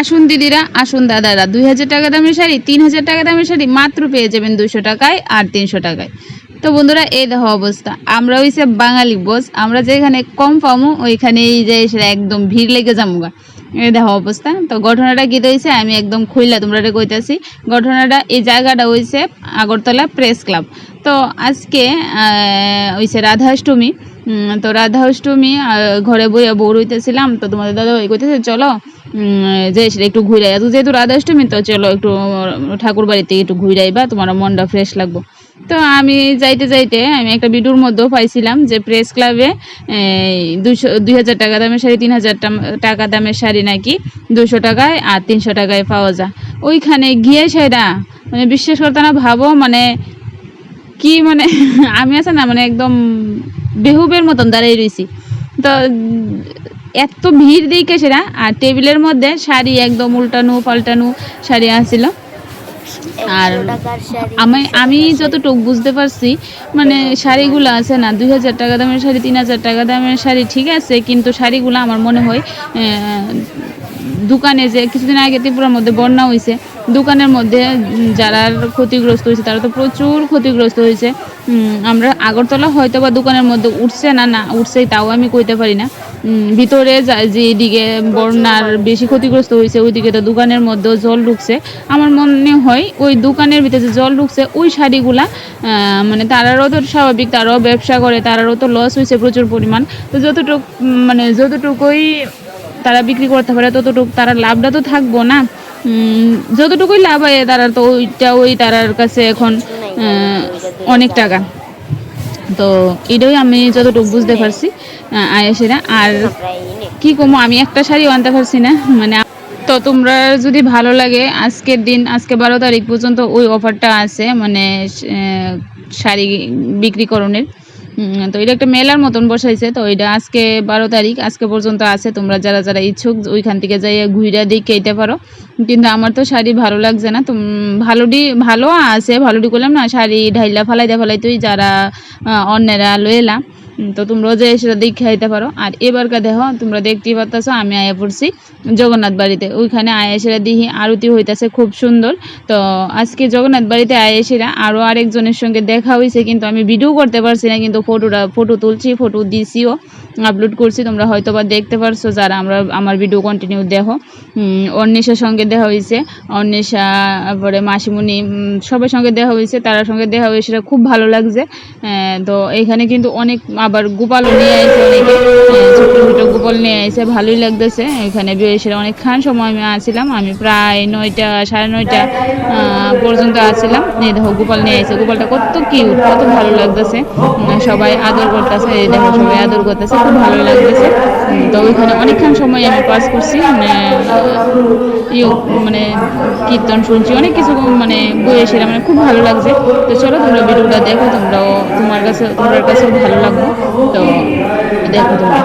আসুন দিদিরা, আসুন দাদারা। দুই হাজার টাকা দামের শাড়ি, তিন হাজার টাকা দামের শাড়ি মাত্র পেয়ে যাবেন দুশো টাকায় আর তিনশো টাকায়। তো বন্ধুরা, এই দেখো অবস্থা। আমরা ওই হইছে বাঙালি বস আমরা যেখানে কম পামু ওইখানে এই যে সেটা একদম ভিড় লেগে যামুগা। এই দেখো অবস্থা। তো ঘটনাটা কি হয়েছে আমি একদম খুললা তোমরা কইতাছি। ঘটনাটা, এই জায়গাটা হইছে আগরতলা প্রেস ক্লাব। তো আজকে হইছে রাধাষ্টমী। তো রাধাষ্টমী ঘরে বইয়া বউ রইতেছিলাম, তো তোমাদের দাদা ওই কইতেছে, চলো যে সেটা একটু ঘুরে। তো যেহেতু রাধাষ্টমী, তো চলো একটু ঠাকুর বাড়িতে একটু ঘুরে আইবা তোমার মনটা ফ্রেশ লাগবো। তো আমি যাইতে যাইতে, আমি একটা ভিডিওর মধ্যেও পাইছিলাম যে প্রেস ক্লাবে দুশো দুই হাজার টাকা দামের শাড়ি, তিন হাজার টাকা দামের শাড়ি নাকি দুশো টাকায় আর তিনশো টাকায় পাওয়া যায়। ওইখানে গিয়ে সেটা মানে বিশ্বাস করতে না, ভাবো মানে কি মানে আমি আছে না মানে একদম বেহুবের মতন দাঁড়িয়ে রয়েছি তো এত ভিড় দিকে সেটা আর টেবিলের মধ্যে শাড়ি একদম উল্টানো পাল্টানো শাড়ি আসছিল। আর আমি আমি যতটুকু বুঝতে পারছি মানে শাড়িগুলো আছে না দুই হাজার টাকা দামের শাড়ি তিন হাজার টাকা দামের শাড়ি ঠিক আছে কিন্তু শাড়িগুলো আমার মনে হয় দোকানে যে কিছুদিন আগে ত্রিপুরার মধ্যে বন্যা হয়েছে দোকানের মধ্যে যারা ক্ষতিগ্রস্ত হয়েছে তারা তো প্রচুর ক্ষতিগ্রস্ত হয়েছে আমরা আগরতলা হয়তো বা দোকানের মধ্যে উঠছে না না উঠছেই তাও আমি কইতে পারি না। ভিতরে যা- যেদিকে বন্যার বেশি ক্ষতিগ্রস্ত হয়েছে, ওইদিকে তো দোকানের মধ্যেও জল ঢুকছে। আমার মনে হয় ওই দোকানের ভিতরে যে জল ঢুকছে, ওই শাড়িগুলা মানে তারারও তো স্বাভাবিক, তারাও ব্যবসা করে, তারারও তো লস হয়েছে প্রচুর পরিমাণ। তো যতটুকু মানে যতটুকুই তারা বিক্রি করতে পারে, ততটুকু তারা লাভটা তো থাকব না। যতটুকুই লাভ হয় তারা তো ওইটা ওই তারার কাছে এখন অনেক টাকা। তো এটাই আমি যতটুকু বুঝতে পারছি আয়েসেরা আর কি কমো, আমি একটা শাড়ি আনতে পারছি না। মানে তো তোমরা যদি ভালো লাগে, আজকের দিন, আজকে বারো তারিখ পর্যন্ত ওই অফারটা আছে মানে শাড়ি বিক্রিকরণের তো এটা একটা মেলার মতন বসাইছে তো এটা আজকে বারো তারিখ আজকে পর্যন্ত আছে তোমরা যারা যারা ইচ্ছুক ওইখান থেকে যাই ঘুইরা দিয়ে কেটে পারো। কিন্তু আমার তো শাড়ি ভালো লাগছে না তো ভালোটি ভালো আছে ভালোটি করলাম না শাড়ি ঢাইলা ফালাইতে ফালাইতেই যারা অন্যেরা উম, তো তোমরাও যে সেটা দেখে আইতে পারো। আর এবারকার দেখো, তোমরা দেখতেই পারতেছো, আমি আয়া পড়ছি জগন্নাথ বাড়িতে। ওইখানে আয়েসেরা দিহি আরতি হইতাছে, খুব সুন্দর। তো আজকে জগন্নাথ বাড়িতে আয়েসেরা আরও আরেকজনের সঙ্গে দেখা হয়েছে কিন্তু আমি ভিডিও করতে পারছি না, কিন্তু ফটোটা ফটো তুলছি ফটো দিছিও আপলোড করছি, তোমরা হয়তো বা দেখতে পারছ যারা আমরা, আমার ভিডিও কন্টিনিউ দেখো। অন্বেষার সঙ্গে দেখা হয়েছে অন্বেষা, তারপরে মাসিমণি সবার সঙ্গে দেখা হয়েছে তার সঙ্গে দেখা হয়েছে খুব ভালো লাগছে। তো এখানে কিন্তু অনেক আবার গোপালও নিয়ে আসে অনেকে। ছোট ছোট গোপাল নিয়ে এসে ভালোই লাগতেছে। এখানে সেটা অনেকক্ষণ সময় আমি আসছিলাম আমি প্রায় নয়টা, সাড়ে নয়টা পর্যন্ত আসছিলাম এই দেখো, গোপাল নিয়ে এসে গোপালটা কত কিউট কত ভালো লাগতেছে। সবাই আদর করতেছে। এই দেখো, সবাই আদর করতেছে। খুব ভালো লাগতেছে। তো ওইখানে অনেকক্ষণ সময় আমি পাস করছি। ইয়ে, মানে কীর্তন শুনছি অনেক কিছু মানে বই এসে মানে খুব ভালো লাগছে। তো চলো তোমরা ভিডিওটা দেখো তোমরাও তোমার কাছে তোমার কাছেও ভালো লাগবে। তো দেখো তোমরা।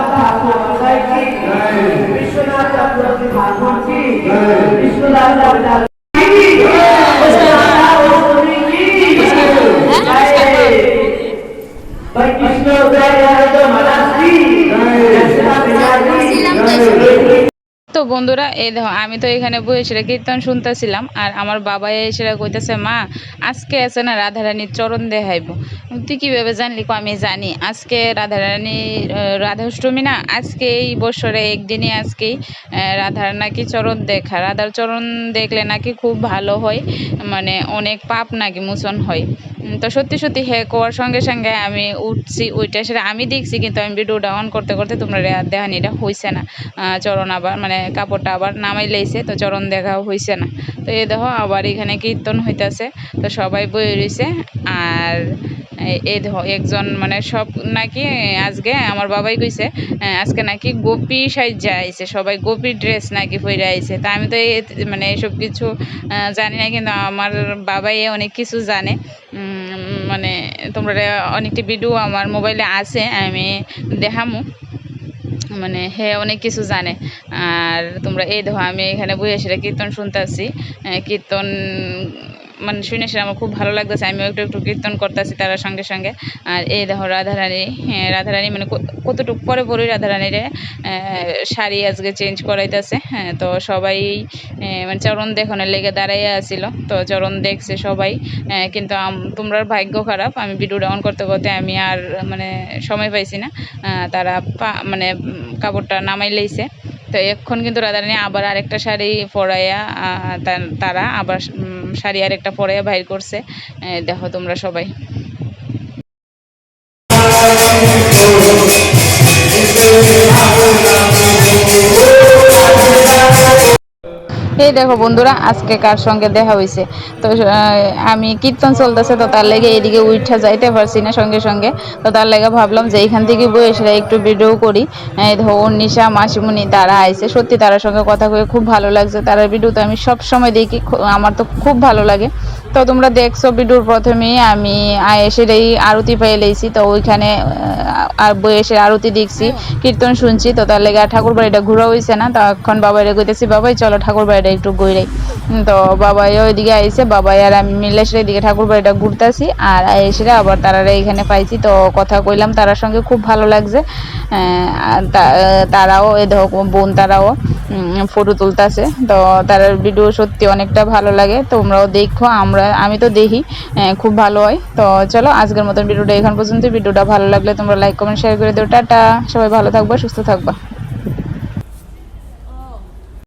বন্ধুরা, এই দেখো, আমি তো এখানে বই বসে কীর্তন শুনতেছিলাম, আর আমার বাবা এসে কইতেছে, মা, আজকে আছে না রাধারানীর চরণ দেখাইব। তুই কীভাবে জানলি? আমি জানি, আজকে রাধারানী রাধাষ্টমী না, আজকে এই বছরে একদিনই আজকেই রাধার নাকি চরণ দেখা, রাধার চরণ দেখলে নাকি খুব ভালো হয় মানে অনেক পাপ নাকি মোচন হয়। তো সত্যি সত্যি হে কোয়ার সঙ্গে সঙ্গে আমি উঠছি ওইটা সেটা আমি দেখছি, কিন্তু আমি ভিডিওটা অন করতে করতে তোমরা এটা হয়েছে না চরণ আবার মানে কাপড়টা আবার নামাই লাইছে, তো চরণ দেখা হয়েছে না। তো এই দেখো, আবার এখানে কীর্তন হইতাছে, তো সবাই বই রইছে। আর এই- একজন মানে সব নাকি আজকে আমার বাবাই কইছে আজকে নাকি গোপী সাইজা আইছে, সবাই গোপী ড্রেস নাকি পরে আইছে। তা আমি তো এই মানে এসব কিছু জানি না, কিন্তু আমার বাবাই অনেক কিছু জানে। মানে তোমরা অনেকটি ভিডিও আমার মোবাইলে আছে, আমি দেখামু। মানে হে অনেক কিছু জানে। আর তোমরা এই দেখো, আমি এখানে বইয়ে সেটা কীর্তন শুনতাছি। কীর্তন মানে শুনে সে আমার খুব ভালো লাগতেছে। আমিও একটু একটু কীর্তন করতেছি তার সঙ্গে সঙ্গে। আর এই দেখো রাধারানী হ্যাঁ রাধারানী মানে কত- কতটুকু পরে পরেই রাধারানীরে শাড়ি আজকে চেঞ্জ করাইতেছে। হ্যাঁ তো সবাই মানে চরণ দেখানোর লেগে দাঁড়াইয়া আছিল। তো চরণ দেখছে সবাই। কিন্তু তোমরা ভাগ্য খারাপ। আমি ভিডিওটা অন করতে করতে আমি আর মানে সময় পাইছি না। তারা মানে কাপড়টা নামাই লইছে। তো এখন কিন্তু রাধারানী আবার আরেকটা শাড়ি পরাইয়া তারা আবার শাড়ি আরেকটা পরে বাইর করছে। দেখো তোমরা সবাই। এই দেখো বন্ধুরা, আজকে কার সঙ্গে দেখা হয়েছে তো আমি কীর্তন চলতেছে, তো তার লেগে এদিকে উঠা যাইতে পারছি না সঙ্গে সঙ্গে। তো তার লেগে ভাবলাম যে এইখান থেকে বসে একটু ভিডিও করি। এই ধো নিশা মাসিমণি তারা আইছে। সত্যি তার সঙ্গে কথা কয়ে খুব ভালো লাগছে। তার ভিডিও তো আমি সব সময় দেখি আমার তো খুব ভালো লাগে। তো তোমরা দেখছ ভিডিওর প্রথমেই আমি এসে এই আরতি পেয়ে লেছি। তো ওইখানে আর বয়সের আরতি দেখছি, কীর্তন শুনছি। তো তার লেগে ঠাকুর বাড়িটা ঘুরা হয়েছে না। তো এখন বাবাইরে কইতেছি, বাবাই, চলো ঠাকুর বাড়িটা একটু ঘুরাই তো বাবাই ওইদিকে আইছে, বাবাই আর আমি মিলে এদিকে ঠাকুর বাড়িটা ঘুরতেছি, আর এসে আবার তারা এখানে পাইছি। তো কথা কইলাম তারার সঙ্গে, খুব ভালো লাগছে। তারাও, এ দেখো, বোন তারাও ফটো তুলতেছে। তো তারার ভিডিও সত্যি অনেকটা ভালো লাগে। তোমরাও দেখো, আমরা, আমি তো দেখি খুব ভালো হয়। তো চলো, আজকের মতন ভিডিওটা এখান পর্যন্ত। ভিডিওটা ভালো লাগলে তোমরা লাইক কমেন্ট শেয়ার করে দিও। টাটা! সবাই ভালো থাকবা, সুস্থ থাকবা।